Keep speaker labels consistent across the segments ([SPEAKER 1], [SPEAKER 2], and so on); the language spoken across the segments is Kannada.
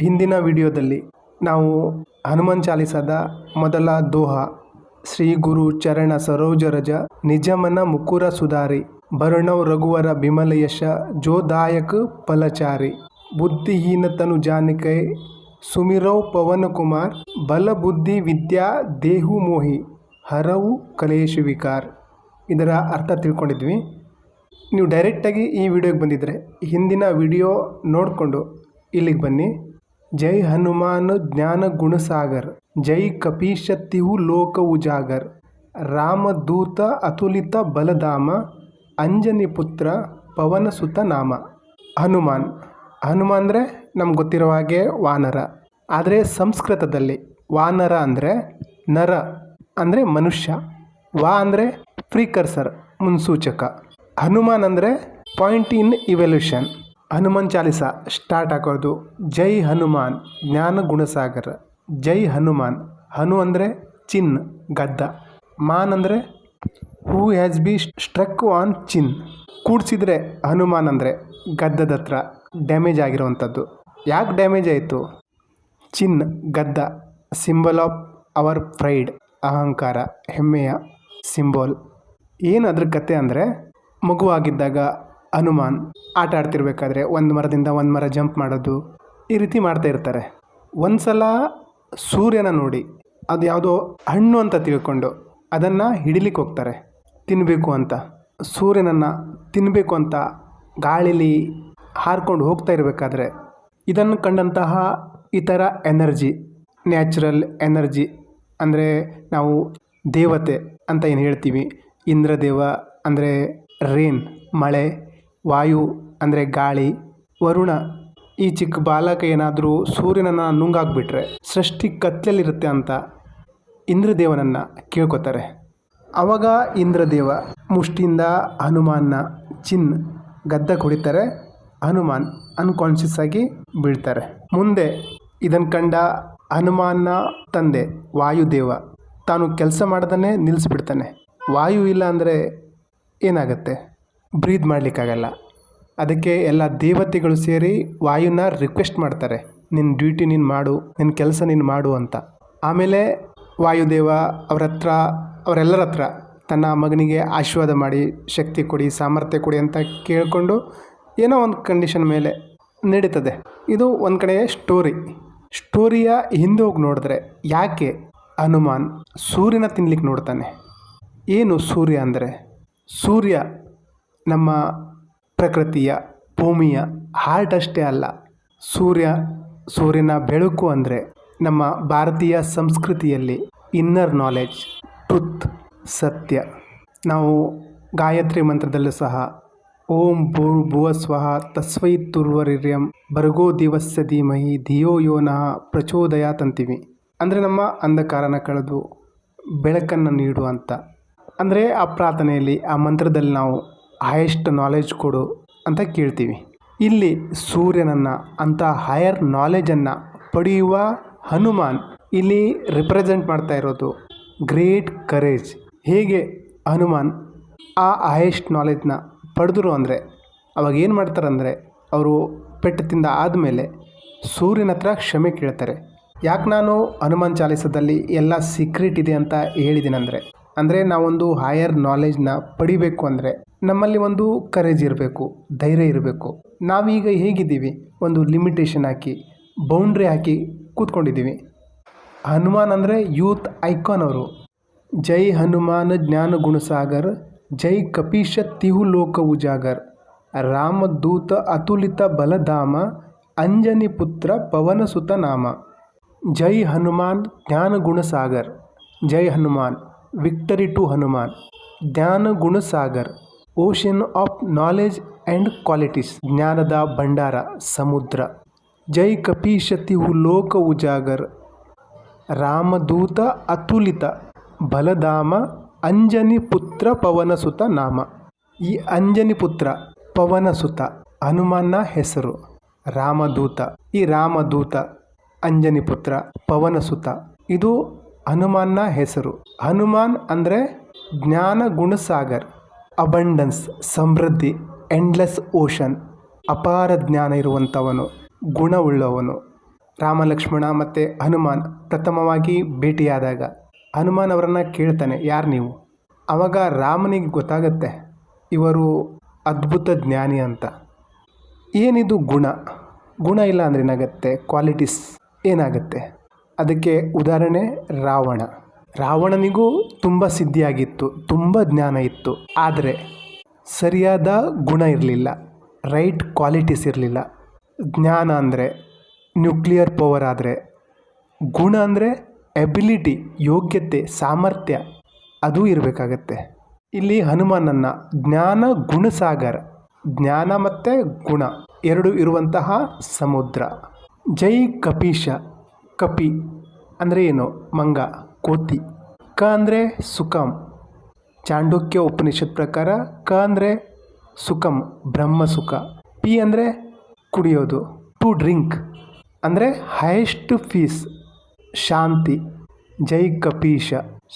[SPEAKER 1] ಹಿಂದಿನ ವಿಡಿಯೋದಲ್ಲಿ ನಾವು ಹನುಮಾನ್ ಚಾಲಿಸದ ಮೊದಲ ದೋಹ, ಶ್ರೀ ಗುರು ಚರಣ ಸರೋಜರಜ, ನಿಜಮನ ಮುಕುರ ಸುಧಾರಿ, ಭರಣವ್ ರಘುವರ ಬಿಮಲ ಯಶ ಜೋದಾಯಕ ಫಲಚಾರಿ, ಬುದ್ಧಿಹೀನತನು ಜಾನಿಕೈ, ಸುಮಿರವ್ ಪವನ ಕುಮಾರ್, ಬಲ ಬುದ್ಧಿ ವಿದ್ಯಾ ದೇಹು ಮೋಹಿ, ಹರವು ಕಲೇಶ ವಿಕಾರ. ಇದರ ಅರ್ಥ ತಿಳ್ಕೊಂಡಿದ್ವಿ. ನೀವು ಡೈರೆಕ್ಟಾಗಿ ಈ ವಿಡಿಯೋಗೆ ಬಂದಿದ್ದರೆ ಹಿಂದಿನ ವಿಡಿಯೋ ನೋಡಿಕೊಂಡು ಇಲ್ಲಿಗೆ ಬನ್ನಿ. ಜೈ ಹನುಮಾನ್ ಜ್ಞಾನ ಗುಣಸಾಗರ್, ಜೈ ಕಪೀಶತ್ಯು ಲೋಕ ಉಜಾಗರ್ ರಾಮದೂತ ಅತುಲಿತ ಬಲಧಾಮ, ಅಂಜನಿ ಪುತ್ರ ಪವನಸುತ ನಾಮ. ಹನುಮಾನ್ ಹನುಮಾನ್ ಅಂದರೆ ನಮ್ಗೆ ಗೊತ್ತಿರೋ ಹಾಗೆ ವಾನರ. ಆದರೆ ಸಂಸ್ಕೃತದಲ್ಲಿ ವಾನರ ಅಂದರೆ ನರ, ಅಂದರೆ ಮನುಷ್ಯ. ವಾ ಅಂದರೆ ಫ್ರೀಕರ್ಸರ್, ಮುನ್ಸೂಚಕ. ಹನುಮಾನ್ ಅಂದರೆ point in evolution. Hanuman Chalisa start ಹಾಕೋದು. ಜೈ ಹನುಮಾನ್, ಜ್ಞಾನ ಗುಣಸಾಗರ. ಜೈ ಹನುಮಾನ್, ಹನು ಅಂದರೆ ಚಿನ್, ಗದ್ದ. ಮಾನ್ ಅಂದರೆ who has be struck on chin ಕೂಡಿಸಿದ್ರೆ Hanuman ಅಂದರೆ ಗದ್ದದ ಹತ್ರ ಡ್ಯಾಮೇಜ್ ಆಗಿರುವಂಥದ್ದು. ಯಾಕೆ ಡ್ಯಾಮೇಜ್ ಆಯಿತು? ಚಿನ್, ಗದ್ದ ಸಿಂಬಲ್ ಆಫ್ ಅವರ್ ಪ್ರೈಡ್ ಅಹಂಕಾರ, ಹೆಮ್ಮೆಯ ಸಿಂಬಲ್ ಏನು ಅದ್ರ ಕತೆ ಅಂದರೆ ಮಗುವಾಗಿದ್ದಾಗ ಹನುಮಾನ್ ಆಟ ಆಡ್ತಿರ್ಬೇಕಾದ್ರೆ ಒಂದು ಮರದಿಂದ ಒಂದು ಮರ ಜಂಪ್ ಮಾಡೋದು ಈ ರೀತಿ ಮಾಡ್ತಾ ಇರ್ತಾರೆ. ಒಂದು ಸಲ ಸೂರ್ಯನ ನೋಡಿ, ಅದು ಯಾವುದೋ ಹಣ್ಣು ಅಂತ ತಿಳ್ಕೊಂಡು ಅದನ್ನು ಹಿಡಿಲಿಕ್ಕೆ ಹೋಗ್ತಾರೆ. ತಿನ್ನಬೇಕು ಅಂತ. ಸೂರ್ಯನನ್ನು ತಿನ್ನಬೇಕು ಅಂತ ಗಾಳಿಲಿ ಹಾರ್ಕೊಂಡು ಹೋಗ್ತಾ ಇರಬೇಕಾದ್ರೆ ಇದನ್ನು ಕಂಡಂತಹ ಇತರ ಎನರ್ಜಿ, ನ್ಯಾಚುರಲ್ ಎನರ್ಜಿ ಅಂದರೆ ನಾವು ದೇವತೆ ಅಂತ ಏನು ಹೇಳ್ತೀವಿ? ಇಂದ್ರದೇವ ಅಂದರೆ ರೇನ್, ಮಳೆ ವಾಯು, ಅಂದರೆ ಗಾಳಿ, ವರುಣ, ಈ ಚಿಕ್ಕ ಬಾಲಕ ಏನಾದರೂ ಸೂರ್ಯನನ್ನು ನುಂಗಾಕ್ಬಿಟ್ರೆ ಸೃಷ್ಟಿ ಕತ್ತಲಲ್ಲಿರುತ್ತೆ ಅಂತ ಇಂದ್ರದೇವನನ್ನು ಕೇಳ್ಕೊತಾರೆ. ಆವಾಗ ಇಂದ್ರದೇವ ಮುಷ್ಟಿಯಿಂದ ಹನುಮಾನ್ನ ಚಿನ್ ಗದ್ದ ಕುಡಿತಾರೆ. ಹನುಮಾನ್ ಅನ್ಕಾನ್ಷಿಯಸ್ ಆಗಿ ಬೀಳ್ತಾರೆ. ಮುಂದೆ ಇದನ್ನು ಕಂಡ ಹನುಮಾನ್ನ ತಂದೆ ವಾಯುದೇವ ತಾನು ಕೆಲಸ ಮಾಡ್ದೇ ನಿಲ್ಲಿಸ್ಬಿಡ್ತಾನೆ ವಾಯು ಇಲ್ಲ ಅಂದರೆ ಏನಾಗುತ್ತೆ? ಬ್ರೀದ್ ಮಾಡಲಿಕ್ಕಾಗಲ್ಲ. ಅದಕ್ಕೆ ಎಲ್ಲ ದೇವತೆಗಳು ಸೇರಿ ವಾಯುನ ರಿಕ್ವೆಸ್ಟ್ ಮಾಡ್ತಾರೆ. ನಿನ್ನ ಡ್ಯೂಟಿ ನೀನು ಮಾಡು ನಿನ್ನ ಕೆಲಸ ನೀನು ಮಾಡು ಅಂತ. ಆಮೇಲೆ ವಾಯುದೇವ ಅವ್ರ ಹತ್ರ, ಅವರೆಲ್ಲರ ಹತ್ರ ತನ್ನ ಮಗನಿಗೆ ಆಶೀರ್ವಾದ ಮಾಡಿ, ಶಕ್ತಿ ಕೊಡಿ, ಸಾಮರ್ಥ್ಯ ಕೊಡಿ ಅಂತ ಕೇಳಿಕೊಂಡು ಏನೋ ಒಂದು ಕಂಡೀಷನ್ ಮೇಲೆ ನಡೀತದೆ. ಇದು ಒಂದು ಕಡೆ ಸ್ಟೋರಿ ಸ್ಟೋರಿಯ ಹಿಂದೆ ಹೋಗಿ ನೋಡಿದ್ರೆ ಯಾಕೆ ಹನುಮಾನ್ ಸೂರ್ಯನ ತಿನ್ಲಿಕ್ಕೆ ನೋಡ್ತಾನೆ? ಏನು ಸೂರ್ಯ ಅಂದರೆ? ಸೂರ್ಯ ನಮ್ಮ ಪ್ರಕೃತಿಯ, ಭೂಮಿಯ ಹಾರ್ಟ್ ಅಷ್ಟೇ ಅಲ್ಲ, ಸೂರ್ಯ, ಸೂರ್ಯನ ಬೆಳಕು ಅಂದರೆ ನಮ್ಮ ಭಾರತೀಯ ಸಂಸ್ಕೃತಿಯಲ್ಲಿ ಇನ್ನರ್ ನಾಲೆಜ್ ಟ್ರುತ್ ಸತ್ಯ. ನಾವು ಗಾಯತ್ರಿ ಮಂತ್ರದಲ್ಲೂ ಸಹ, ಓಂ ಭೂ ಭುವ ಸ್ವಹ ತಸ್ವೈ ತುರ್ವರಿರ್ಯಂ ಭರ್ಗೋ ದಿವಸ್ಯ ಧೀಮಹಿ ಧಿಯೋ ಯೋನಃ ಪ್ರಚೋದಯ ತಂತೀವಿ ಅಂದರೆ ನಮ್ಮ ಅಂಧಕಾರನ ಕಳೆದು ಬೆಳಕನ್ನು ನೀಡು ಅಂತ ಅಂದರೆ ಆ ಪ್ರಾರ್ಥನೆಯಲ್ಲಿ ಆ ಮಂತ್ರದಲ್ಲಿ ನಾವು ಹೈಯೆಸ್ಟ್ ನಾಲೆಜ್ ಕೊಡು ಅಂತ ಕೇಳ್ತೀವಿ. ಇಲ್ಲಿ ಸೂರ್ಯನನ್ನು ಅಂಥ ಹೈಯರ್ ನಾಲೆಜನ್ನು ಪಡೆಯುವ ಹನುಮಾನ್ ಇಲ್ಲಿ ರಿಪ್ರೆಸೆಂಟ್ ಮಾಡ್ತಾ ಇರೋದು. ಗ್ರೇಟ್ ಕರೇಜ್ ಹೇಗೆ ಹನುಮಾನ್ ಆ ಹೈಯೆಸ್ಟ್ ನಾಲೆಜ್ನ ಪಡೆದ್ರು ಅಂದರೆ, ಅವಾಗ ಏನು ಮಾಡ್ತಾರಂದರೆ ಅವರು ಪೆಟ್ಟು ತಿಂದ ಆದಮೇಲೆ ಸೂರ್ಯನ ಹತ್ರ ಕ್ಷಮೆ ಕೇಳ್ತಾರೆ. ಯಾಕೆ ನಾನು ಹನುಮಾನ್ ಚಾಲಿಸದಲ್ಲಿ ಎಲ್ಲ ಸೀಕ್ರೆಟ್ ಇದೆ ಅಂತ ಹೇಳಿದ್ದೀನಂದರೆ ಅಂದರೆ ನಾವೊಂದು ಹಾಯರ್ ನಾಲೆಜ್ನ ಪಡಿಬೇಕು ಅಂದರೆ ನಮ್ಮಲ್ಲಿ ಒಂದು ಕರೇಜ್ ಇರಬೇಕು, ಧೈರ್ಯ ಇರಬೇಕು. ನಾವೀಗ ಹೇಗಿದ್ದೀವಿ? ಒಂದು ಲಿಮಿಟೇಷನ್ ಹಾಕಿ ಬೌಂಡ್ರಿ ಹಾಕಿ ಕೂತ್ಕೊಂಡಿದ್ದೀವಿ. ಹನುಮಾನ್ ಅಂದರೆ ಯೂತ್ ಐಕಾನ್ ಅವರು. ಜೈ ಹನುಮಾನ್ ಜ್ಞಾನ ಗುಣಸಾಗರ್ ಜೈ ಕಪೀಶ ತಿಹು ಲೋಕ ಉಜಾಗರ್. ರಾಮದೂತ ಅತುಲಿತ ಬಲಧಾಮ, ಅಂಜನಿ ಪುತ್ರ ಪವನಸುತ ನಾಮ. ಜೈ ಹನುಮಾನ್ ಜ್ಞಾನ ಗುಣಸಾಗರ್ ಜೈ ಹನುಮಾನ್. ವಿಕ್ಟರಿ ಟು ಹನುಮಾನ್, ಜ್ಞಾನ ಗುಣಸಾಗರ್, ocean of knowledge and qualities, ಜ್ಞಾನದ ಭಂಡಾರ, ಸಮುದ್ರ. ಜೈ ಕಪೀಶತಿಹು ಲೋಕ ಉಜಾಗರ್, ರಾಮದೂತ ಅತುಲಿತ, ಬಲಧಾಮ ಅಂಜನಿ ಪುತ್ರ ಪವನಸುತ ನಾಮ. ಈ ಅಂಜನಿ ಪುತ್ರ ಪವನಸುತ ಹನುಮಾನ್ನ ಹೆಸರು. ರಾಮದೂತ ಈ ರಾಮದೂತ ಅಂಜನಿ ಪುತ್ರ ಪವನಸುತ. ಇದು ಹನುಮಾನ್ನ ಹೆಸರು. ಹನುಮಾನ್ ಅಂದರೆ ಜ್ಞಾನ ಗುಣಸಾಗರ್ ಅಬಂಡನ್ಸ್ ಸಮೃದ್ಧಿ ಎಂಡ್ಲೆಸ್ ಓಷನ್ ಅಪಾರ ಜ್ಞಾನ ಇರುವಂಥವನು, ಗುಣವುಳ್ಳವನು. ರಾಮ ಲಕ್ಷ್ಮಣ ಮತ್ತು ಹನುಮಾನ್ ಪ್ರಥಮವಾಗಿ ಭೇಟಿಯಾದಾಗ ಹನುಮಾನ್ ಅವರನ್ನು ಕೇಳ್ತಾನೆ, ಯಾರು ನೀವು? ಆವಾಗ ರಾಮನಿಗೆ ಗೊತ್ತಾಗತ್ತೆ, ಇವರು ಅದ್ಭುತ ಜ್ಞಾನಿ ಅಂತ. ಏನಿದು ಗುಣ? ಗುಣ ಇಲ್ಲ ಅಂದರೆ ಏನಾಗುತ್ತೆ? ಕ್ವಾಲಿಟೀಸ್ ಏನಾಗುತ್ತೆ? ಅದಕ್ಕೆ ಉದಾಹರಣೆ ರಾವಣ. ರಾವಣನಿಗೂ ತುಂಬ ಸಿದ್ಧಿಯಾಗಿತ್ತು, ತುಂಬ ಜ್ಞಾನ ಇತ್ತು. ಆದರೆ ಸರಿಯಾದ ಗುಣ ಇರಲಿಲ್ಲ, ರೈಟ್ ಕ್ವಾಲಿಟೀಸ್ ಇರಲಿಲ್ಲ. ಜ್ಞಾನ ಅಂದರೆ ನ್ಯೂಕ್ಲಿಯರ್ ಪವರ್ ಆದರೆ, ಗುಣ ಅಂದರೆ ಎಬಿಲಿಟಿ, ಯೋಗ್ಯತೆ, ಸಾಮರ್ಥ್ಯ, ಅದು ಇರಬೇಕಾಗತ್ತೆ. ಇಲ್ಲಿ ಹನುಮಾನನ್ನ ಜ್ಞಾನ ಗುಣಸಾಗರ, ಜ್ಞಾನ ಮತ್ತು ಗುಣ ಎರಡು ಇರುವಂತಹ ಸಮುದ್ರ. ಜೈ ಕಪೀಶ. ಕಪಿ ಅಂದರೆ ಏನು? ಮಂಗ, ಕೋತಿ. ಕ ಅಂದರೆ ಸುಖಂ. ಚಾಂಡೋಕ್ಯ ಉಪನಿಷತ್ ಪ್ರಕಾರ ಕ ಅಂದರೆ ಸುಖಂ, ಬ್ರಹ್ಮ ಸುಖ. ಪಿ ಅಂದರೆ ಕುಡಿಯೋದು. ಟು ಡ್ರಿಂಕ್ ಅಂದರೆ ಹೈಯೆಸ್ಟ್ ಫೀಸ್, ಶಾಂತಿ. ಜೈ ಕಪೀಶ.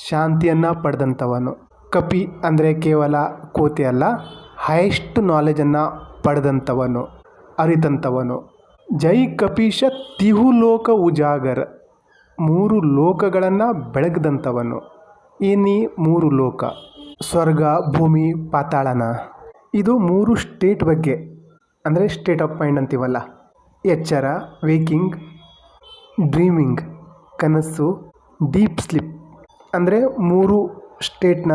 [SPEAKER 1] ಶಾಂತಿಯನ್ನು ಪಡೆದಂಥವನು. ಕಪಿ ಅಂದರೆ ಕೇವಲ ಕೋತಿ ಅಲ್ಲ, ಹೈಯೆಸ್ಟ್ ನಾಲೆಜನ್ನು ಪಡೆದಂಥವನು, ಅರಿತಂಥವನು. ಜೈ ಕಪೀಶ ತಿಹುಲೋಕ ಉಜಾಗರ. ಮೂರು ಲೋಕಗಳನ್ನು ಬೆಳಗ್ದಂಥವನು. ಏನಿ ಮೂರು ಲೋಕ? ಸ್ವರ್ಗ, ಭೂಮಿ, ಪಾತಾಳನ. ಇದು ಮೂರು ಸ್ಟೇಟ್ ಬಗ್ಗೆ. ಅಂದರೆ ಸ್ಟೇಟ್ ಆಫ್ ಮೈಂಡ್ ಅಂತೀವಲ್ಲ. ಎಚ್ಚರ ವೇಕಿಂಗ್ ಡ್ರೀಮಿಂಗ್ ಕನಸು ಡೀಪ್ ಸ್ಲಿಪ್ ಅಂದರೆ ಮೂರು ಸ್ಟೇಟ್ನ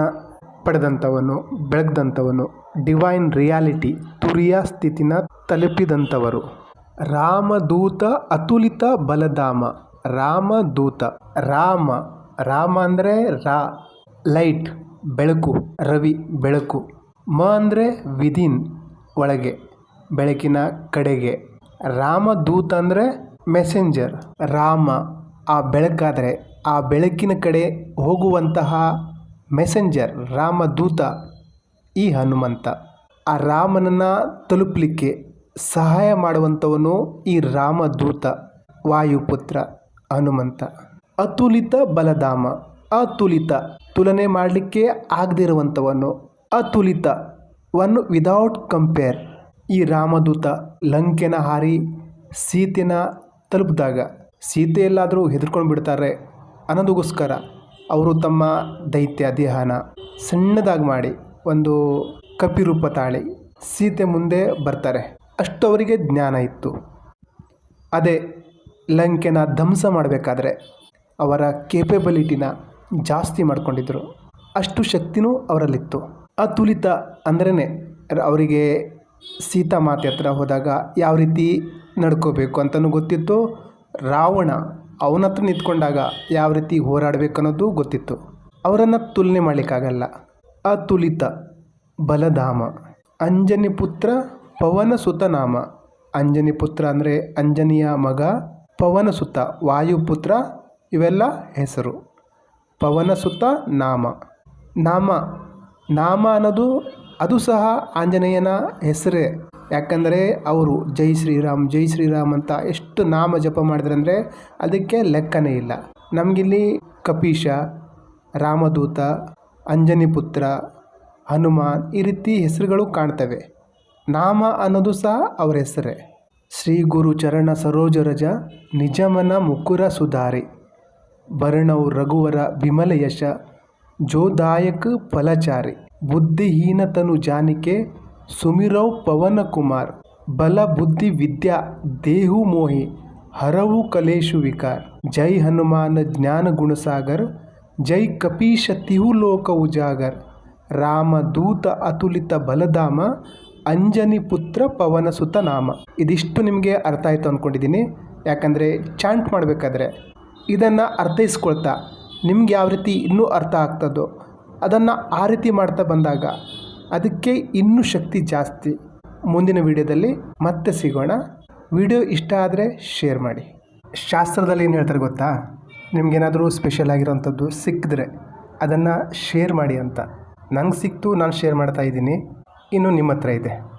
[SPEAKER 1] ಪಡೆದಂಥವನು, ಬೆಳಗ್ದಂಥವನು. ಡಿವೈನ್ ರಿಯಾಲಿಟಿ ತುರಿಯ ಸ್ಥಿತಿನ ತಲುಪಿದಂಥವರು. ರಾಮದೂತ ಅತುಲಿತ ಬಲಧಾಮ. ರಾಮದೂತ, ರಾಮ ರಾಮ ಅಂದರೆ ರಾ, ಲೈಟ್, ಬೆಳಕು, ರವಿ, ಬೆಳಕು. ಮ ಅಂದರೆ ವಿಧಿನ್, ಒಳಗೆ, ಬೆಳಕಿನ ಕಡೆಗೆ. ರಾಮದೂತ ಅಂದರೆ ಮೆಸೆಂಜರ್. ರಾಮ, ಆ ಬೆಳಕಾದರೆ ಆ ಬೆಳಕಿನ ಕಡೆ ಹೋಗುವಂತಹ ಮೆಸೆಂಜರ್, ರಾಮದೂತ, ಈ ಹನುಮಂತ. ಆ ರಾಮನನ್ನು ತಲುಪಲಿಕ್ಕೆ ಸಹಾಯ ಮಾಡುವಂಥವನು ಈ ರಾಮದೂತ, ವಾಯುಪುತ್ರ ಹನುಮಂತ. ಅತುಲಿತ ಬಲಧಾಮ, ಅತುಲಿತ ತುಲನೆ ಮಾಡಲಿಕ್ಕೆ ಆಗದಿರುವಂಥವನು ಅತುಲಿತ ಒನ್ ವಿದೌಟ್ ಕಂಪೇರ್ ಈ ರಾಮದೂತ ಲಂಕೆನ ಹಾರಿ ಸೀತೆನ ತಲುಪಿದಾಗ ಸೀತೆ ಎಲ್ಲಾದರೂ ಹೆದರ್ಕೊಂಡು ಬಿಡ್ತಾರೆ ಅನ್ನೋದಕ್ಕೋಸ್ಕರ ಅವರು ತಮ್ಮ ದೈತ್ಯ ದೇಹನ ಸಣ್ಣದಾಗಿ ಮಾಡಿ ಒಂದು ಕಪಿರೂಪ ತಾಳಿ ಸೀತೆ ಮುಂದೆ ಬರ್ತಾರೆ. ಅಷ್ಟು ಅವರಿಗೆ ಜ್ಞಾನ ಇತ್ತು. ಅದೇ ಲಂಕೆನ ಧ್ವಂಸ ಮಾಡಬೇಕಾದ್ರೆ ಅವರ ಕೇಪೆಬಿಲಿಟಿನ ಜಾಸ್ತಿ ಮಾಡಿಕೊಂಡಿದ್ದರು ಅಷ್ಟು ಶಕ್ತಿನೂ ಅವರಲ್ಲಿತ್ತು. ಅತುಲಿತ ಅಂದ್ರೇ ಅವರಿಗೆ ಸೀತಾ ಮಾತೆ ಹತ್ರ ಹೋದಾಗ ಯಾವ ರೀತಿ ನಡ್ಕೋಬೇಕು ಅಂತಲೂ ಗೊತ್ತಿತ್ತು. ರಾವಣ ಅವನ ಹತ್ರ ನಿಂತ್ಕೊಂಡಾಗ ಯಾವ ರೀತಿ ಹೋರಾಡಬೇಕು ಅನ್ನೋದು ಗೊತ್ತಿತ್ತು. ಅವರನ್ನು ತುಲನೆ ಮಾಡಲಿಕ್ಕಾಗಲ್ಲ. ಅತುಲಿತ ಬಲಧಾಮ. ಅಂಜನಿ ಪುತ್ರ ಪವನಸುತ ನಾಮ ಅಂಜನಿ ಪುತ್ರ ಅಂದರೆ ಅಂಜನಿಯ ಮಗ, ಪವನಸುತ, ವಾಯುಪುತ್ರ, ಇವೆಲ್ಲ ಹೆಸರು. ಪವನಸುತ, ನಾಮ. ನಾಮ ನಾಮ ಅನ್ನೋದು, ಅದು ಸಹ ಆಂಜನೇಯನ ಹೆಸರೇ. ಯಾಕಂದರೆ ಅವರು ಜೈ ಶ್ರೀರಾಮ್ ಜೈ ಶ್ರೀರಾಮ್ ಅಂತ ಎಷ್ಟು ನಾಮ ಜಪ ಮಾಡಿದ್ರೆ ಅಂದರೆ ಅದಕ್ಕೆ ಲೆಕ್ಕನೇ ಇಲ್ಲ. ನಮಗಿಲ್ಲಿ ಕಪೀಶ, ರಾಮದೂತ, ಅಂಜನಿ ಪುತ್ರ, ಹನುಮಾನ್ ಈ ರೀತಿ ಹೆಸರುಗಳು ಕಾಣ್ತವೆ. ನಾಮ ಅನ್ನೋದು ಸಹ ಅವರ ಹೆಸರೇ. ಶ್ರೀ ಗುರು ಚರಣ ಸರೋಜರಜ ನಿಜಮನ ಮುಕುರ ಸುಧಾರಿ. ಭರಣವು ರಘುವರ ವಿಮಲ ಯಶ, ಜೋದಾಯಕ ಫಲಚಾರಿ. ಬುದ್ಧಿಹೀನತನು ಜಾನಿಕೆ, ಸುಮಿರೌ ಪವನ ಕುಮಾರ್. ಬಲ ಬುದ್ಧಿ ವಿದ್ಯಾ, ದೇಹು ಮೋಹಿ, ಹರವು ಕಲೇಶು ವಿಕಾರ. ಜೈ ಹನುಮಾನ ಜ್ಞಾನ ಗುಣಸಾಗರ್ ಜೈ ಕಪೀಶ ತಿಹುಲೋಕ ಉಜಾಗರ್. ರಾಮ ದೂತ ಅತುಲಿತ ಬಲಧಾಮ ಅಂಜನಿ ಪುತ್ರ ಪವನ ಸುತ್ತ ನಾಮ. ಇದಿಷ್ಟು ನಿಮಗೆ ಅರ್ಥ ಆಯಿತು ಅಂದ್ಕೊಂಡಿದ್ದೀನಿ ಯಾಕಂದರೆ ಚಾಂಟ್ ಮಾಡಬೇಕಾದ್ರೆ ಇದನ್ನು ಅರ್ಥೈಸ್ಕೊಳ್ತಾ ನಿಮ್ಗೆ ಯಾವ ರೀತಿ ಇನ್ನೂ ಅರ್ಥ ಆಗ್ತದೋ ಅದನ್ನು ಆ ರೀತಿ ಮಾಡ್ತಾ ಬಂದಾಗ ಅದಕ್ಕೆ ಇನ್ನೂ ಶಕ್ತಿ ಜಾಸ್ತಿ. ಮುಂದಿನ ವಿಡಿಯೋದಲ್ಲಿ ಮತ್ತೆ ಸಿಗೋಣ. ವಿಡಿಯೋ ಇಷ್ಟ ಆದರೆ ಶೇರ್ ಮಾಡಿ. ಶಾಸ್ತ್ರದಲ್ಲಿ ಏನು ಹೇಳ್ತಾರೆ ಗೊತ್ತಾ? ನಿಮಗೇನಾದರೂ ಸ್ಪೆಷಲ್ ಆಗಿರೋವಂಥದ್ದು ಸಿಕ್ಕಿದ್ರೆ ಅದನ್ನು ಶೇರ್ ಮಾಡಿ ಅಂತ. ನಂಗೆ ಸಿಕ್ತು, ನಾನು ಶೇರ್ ಮಾಡ್ತಾ ಇದ್ದೀನಿ. ಇನ್ನು ನಿಮ್ಮ ಹತ್ರ ಇದೆ.